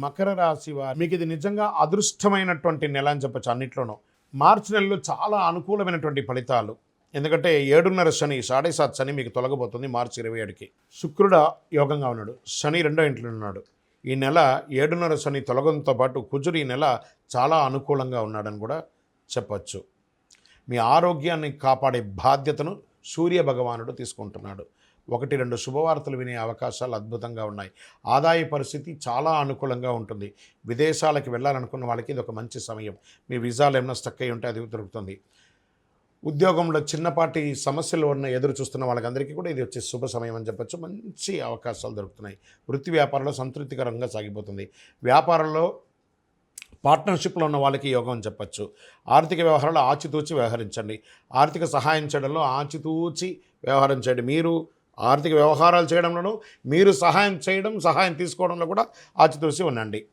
మకర రాశి వారు మీకు ఇది నిజంగా అదృష్టమైనటువంటి నెల అని చెప్పచ్చు అన్నిట్లోనూ. మార్చి నెలలో చాలా అనుకూలమైనటువంటి ఫలితాలు. ఎందుకంటే ఏడున్నర శని సాడే సాత్ శని మీకు తొలగబోతుంది మార్చి ఇరవై ఏడుకి. శుక్రుడు యోగంగా ఉన్నాడు. శని రెండో ఇంట్లో ఉన్నాడు. ఈ నెల ఏడున్నర శని తొలగంతో పాటు కుజుడు ఈ నెల చాలా అనుకూలంగా ఉన్నాడని కూడా చెప్పచ్చు. మీ ఆరోగ్యాన్ని కాపాడే బాధ్యతను సూర్య భగవానుడు తీసుకుంటున్నాడు. ఒకటి రెండు శుభవార్తలు వినే అవకాశాలు అద్భుతంగా ఉన్నాయి. ఆదాయ పరిస్థితి చాలా అనుకూలంగా ఉంటుంది. విదేశాలకు వెళ్ళాలనుకున్న వాళ్ళకి ఇది ఒక మంచి సమయం. మీ వీసాలు ఏమైనా స్టక్ అయి ఉంటే అది దొరుకుతుంది. ఉద్యోగంలో చిన్నపాటి సమస్యలు ఉన్న ఎదురు చూస్తున్న వాళ్ళకందరికీ కూడా ఇది వచ్చే శుభ సమయం అని చెప్పొచ్చు. మంచి అవకాశాలు దొరుకుతున్నాయి. వృత్తి వ్యాపారంలో సంతృప్తికరంగా సాగిపోతుంది. వ్యాపారంలో పార్ట్నర్షిప్లో ఉన్న వాళ్ళకి యోగం అని చెప్పచ్చు. ఆర్థిక వ్యవహారాలు ఆచితూచి వ్యవహరించండి. ఆర్థిక సహాయం చేయడంలో ఆచితూచి వ్యవహరించండి. మీరు ఆర్థిక వ్యవహారాలు చేయడంలోనూ మీరు సహాయం చేయడం సహాయం తీసుకోవడంలో కూడా ఆచితూచి ఉండండి.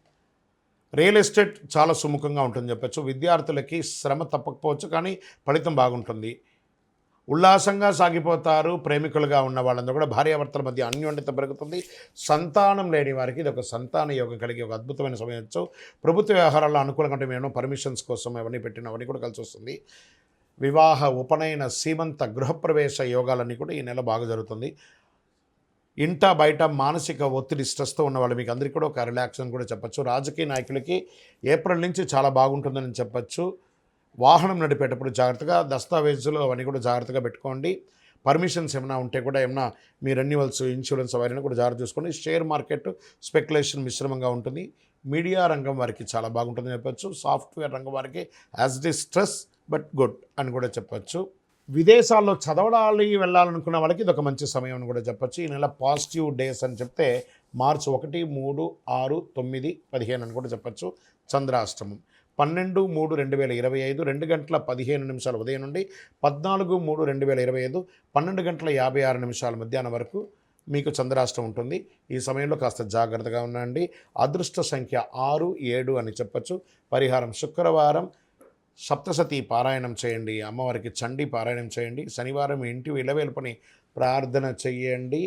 రియల్ ఎస్టేట్ చాలా సుముఖంగా ఉంటుంది చెప్పచ్చు. విద్యార్థులకి శ్రమ తప్పకపోవచ్చు కానీ ఫలితం బాగుంటుంది. ఉల్లాసంగా సాగిపోతారు. ప్రేమికులుగా ఉన్న వాళ్ళందరూ కూడా భార్యాభర్తల మధ్య అన్యోన్యత పెరుగుతుంది. సంతానం లేని వారికి ఇది ఒక సంతాన యోగం కలిగి ఒక అద్భుతమైన సమయం ప్రభుత్వ వ్యవహారాల్లో అనుకూలంగా మేము పర్మిషన్స్ కోసం అవన్నీ పెట్టిన అవన్నీ కూడా కలిసి వస్తుంది. వివాహ ఉపనయన సీమంత గృహప్రవేశ యోగాలన్నీ కూడా ఈ నెల బాగా జరుగుతుంది. ఇంట బయట మానసిక ఒత్తిడి స్ట్రెస్తో ఉన్న వాళ్ళు మీకు అందరికీ కూడా ఒక రిలాక్స్ అని కూడా చెప్పచ్చు. రాజకీయ నాయకులకి ఏప్రిల్ నుంచి చాలా బాగుంటుందని చెప్పచ్చు. వాహనం నడిపేటప్పుడు జాగ్రత్తగా దస్తావేజులు అవన్నీ కూడా జాగ్రత్తగా పెట్టుకోండి. పర్మిషన్స్ ఏమైనా ఉంటే కూడా ఏమైనా మీ రెన్యువల్స్ ఇన్సూరెన్స్ అవన్నీ కూడా జాగ్రత్త చూసుకోండి షేర్ మార్కెట్ స్పెక్యులేషన్ మిశ్రమంగా ఉంటుంది. మీడియా రంగం వారికి చాలా బాగుంటుందని చెప్పచ్చు. సాఫ్ట్వేర్ రంగం వారికి as it stress but good అని కూడా చెప్పచ్చు. విదేశాల్లో చదవడాలి వెళ్ళాలనుకున్న వాళ్ళకి ఇది ఒక మంచి సమయం అని కూడా చెప్పచ్చు. ఈ నెల పాజిటివ్ డేస్ అని చెప్తే మార్చి ఒకటి మూడు ఆరు తొమ్మిది పదిహేను అని కూడా చెప్పచ్చు. చంద్రాష్టమం పన్నెండు మూడు రెండు వేల ఇరవై ఐదు రెండు గంటల పదిహేను నిమిషాల ఉదయం నుండి పద్నాలుగు మూడు రెండు వేల ఇరవై ఐదు పన్నెండు గంటల యాభై ఆరు నిమిషాల మధ్యాహ్నం వరకు మీకు చంద్రాష్టం ఉంటుంది. ఈ సమయంలో కాస్త జాగ్రత్తగా ఉండండి. అదృష్ట సంఖ్య ఆరు ఏడు అని చెప్పచ్చు. పరిహారం శుక్రవారం సప్తసతి పారాయణం చేయండి అమ్మవారికి చండి పారాయణం చేయండి శనివారం ఇంటి ఇలవేల్పని ప్రార్థన చెయ్యండి.